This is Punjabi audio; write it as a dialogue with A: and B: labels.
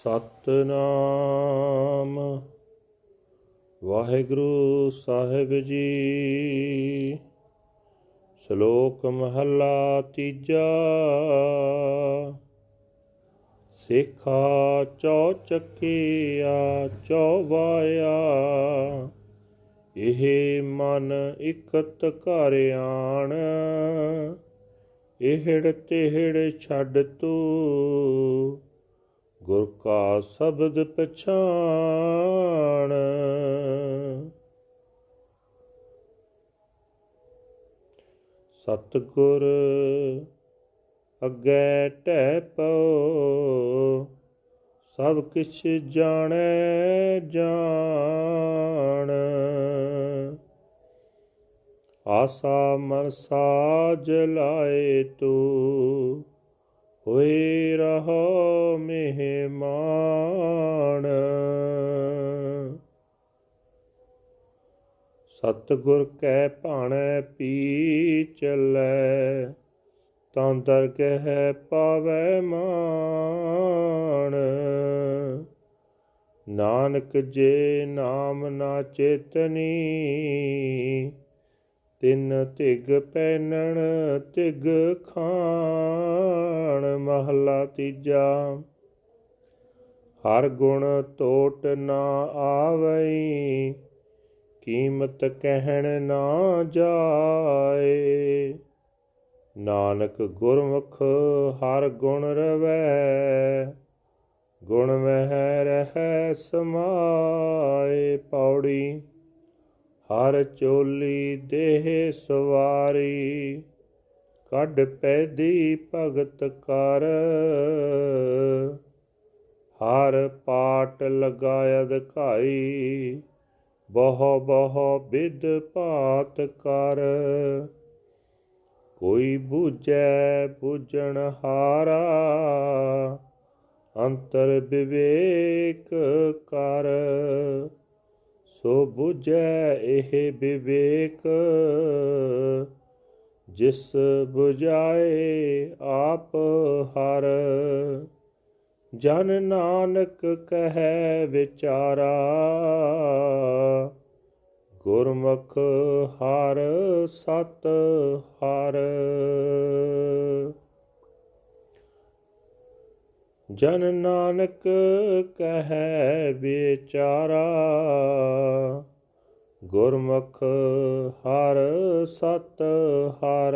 A: ਸਤਨਾਮ। ਵਾਹਿਗੁਰੂ ਸਾਹਿਬ ਜੀ, ਸ਼ਲੋਕ ਮਹੱਲਾ ਤੀਜਾ। ਸਿੱਖਾ ਚੌ ਚੱਕਿਆ ਚੌਵਾਇਆ, ਇਹ ਮਨ ਇਕਤ ਘਰ ਆਣ, ਇਹੜ ਤਿਹੜ ਛੱਡ ਤੂੰ। ਗੁਰ ਕਾ ਸ਼ਬਦ ਪਛਾਣ। ਸਤਿਗੁਰ ਅੱਗੇ ਟਹਿ ਪਉ, ਸਭ ਕਿਛ ਜਾਣੈ ਜਾਣ। ਆਸਾ ਮਨ ਸਾਜ ਲਾਏ ਤੂੰ ਹੋਏ ਰਹੋ ਮਹਿਮਾਨ। ਸਤਿਗੁਰ ਕੈ ਭਾਣੈ ਪੀ ਚੱਲੈ ਤਾਂ ਦਰਗਹਿ ਪਾਵੈ ਮਾਨ ਨਾਨਕ ਜੇ ਨਾਮ ਨਾ ਚੇਤਨੀ, ਤਿੰਨ ਤਿਗ ਪੈਨਣ ਤਿਗ ਖਾਣ। ਮਹਲਾ ਤੀਜਾ। ਹਰ ਗੁਣ ਤੋਟ ਨਾ ਆਵਈ, ਕੀਮਤ ਕਹਿਣ ਨਾ ਜਾਏ। ਨਾਨਕ ਗੁਰਮੁਖ ਹਰ ਗੁਣ ਰਵੈ, ਗੁਣ ਮਹਿ ਰਹਿ ਸਮਾਏ। ਪੌੜੀ ਹਰ ਚੋਲੀ ਦੇਹ ਸਵਾਰੀ ਕੱਢ ਪੈਦੀ ਭਗਤ ਕਰ। ਹਰ ਪਾਟ ਲਗਾਇ ਅਧਿਕਾਈ ਬਹੁ ਬਹੁ ਵਿਦ ਭਾਤ ਕਰ। ਕੋਈ ਬੂਝੈ ਬੂਝਣ ਹਾਰਾ, ਅੰਤਰ ਵਿਵੇਕ ਕਰ। ਸੋ 부ਝੈ ਇਹ ਵਿਵੇਕ ਜਿਸ 부ਝਾਏ ਆਪ ਹਰ, ਜਨ ਨਾਨਕ ਕਹੈ ਵਿਚਾਰਾ, ਗੁਰਮੁਖ ਹਰ ਸਤ ਹਰ। ਜਨ ਨਾਨਕ ਕਹੈ ਵਿਚਾਰਾ ਗੁਰਮੁਖ ਹਰ ਸਤ ਹਰ